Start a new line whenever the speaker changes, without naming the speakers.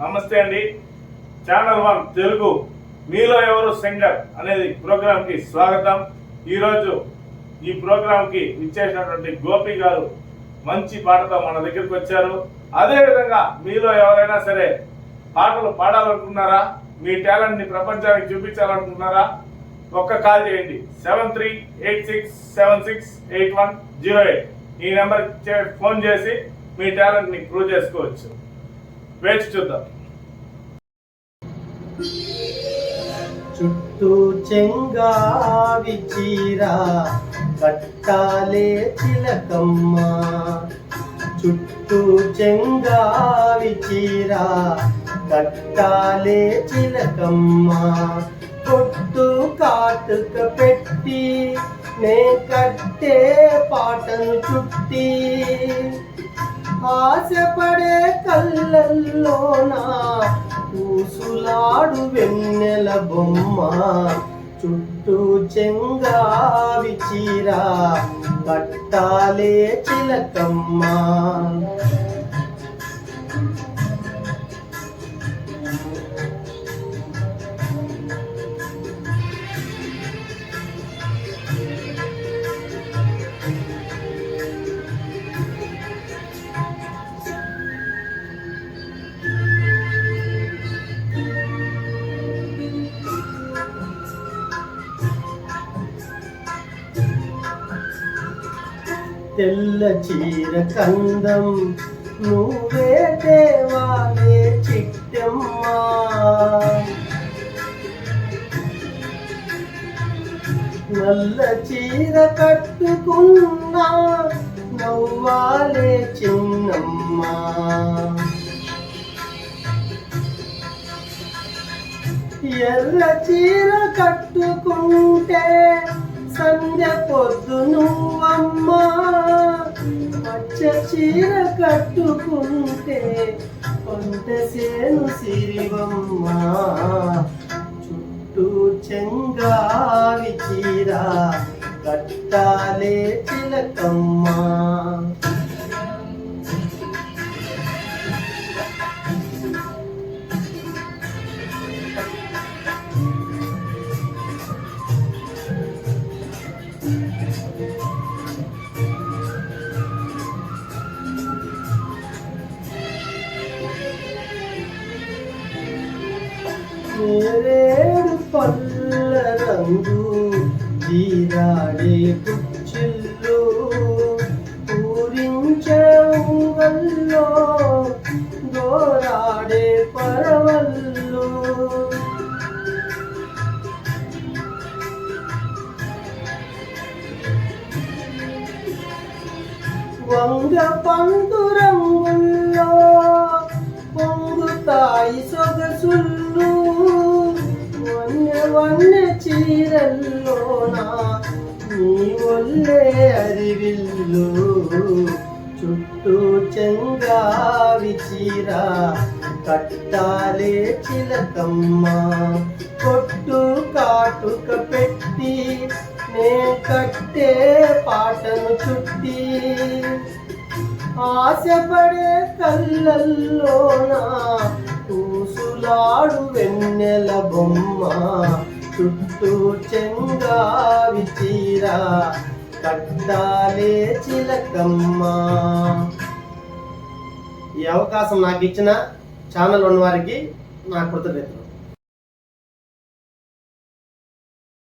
నమస్తే అండి. Channel one Telugu. మీలో ఎవరు సింగర్ అనేది ప్రోగ్రామ్కి స్వాగతం. ఈరోజు ఈ ప్రోగ్రామ్కి ఇచ్చేసినటువంటి గోపి గారు మంచి పాటతో మన దగ్గరికి వచ్చారు. అదే విధంగా మీలో ఎవరైనా సరే పాటలు పాడాలనుకున్నారా? మీ టాలెంట్ని ప్రపంచానికి చూపించాలనుకున్నారా? ఒక్క కాల్ చేయండి. Seven three eight six seven six eight one zero eight ఈ నెంబర్ ఫోన్ చేసి మీ టాలెంట్ని ప్రూవ్ చేసుకోవచ్చు. వేచి చూద్దాం.
చుట్టూ చెంగావి చీర కట్టాలే తిలకమ్మ. చుట్టూ చెంగావి చీర కట్టాలే తిలకమ్మ. పొట్టు కాటుక పెట్టి నే కట్టే పాటను చుట్టి. ఆశపడే కళ్ళల్లోన? పూసులాడు వెన్నెల బొమ్మ చుట్టూ చెంగావి చీర కట్టాలే చిలకమ్మ. తెల్ల చీర కందం. నువ్వే దేవాలే చిట్టమ్మా. నల్ల చీర కట్టుకున్నా నవ్వాలే చిన్నమ్మా. ఎర్ర చీర కట్టుకుంటే సంధ్య పొద్దు నువ్వమ్మా పచ్చ చీర కట్టుకుంటే కొంతసేను సిరివమ్మా. చుట్టూ చెంగావి చీర కట్టాలే చిలకమ్మా నేరేడు పల్ల రంగు జీరాడే కుచ్చిళ్ళు పూరించే ఊవల్లో గోరాడే పరవల్లు వంగ పండు చీరల్లోన నీ ఒళ్ళే అరివిల్లు. చుట్టూ చెంగావి చీర కట్టాలే చిలకమ్మ. కొట్టు కాటుక పెట్టి నే కట్టే పాటను చుట్టి. ఆశపడే కళ్ళల్లోనా పూసులాడు వెన్నెల బొమ్మ. చుట్టూ చెంగావి చీర కట్టాలే చిలకమ్మ ఈ అవకాశం నాకు ఇచ్చిన ఛానల్ ఉన్న వారికి నా కృతజ్ఞతలు.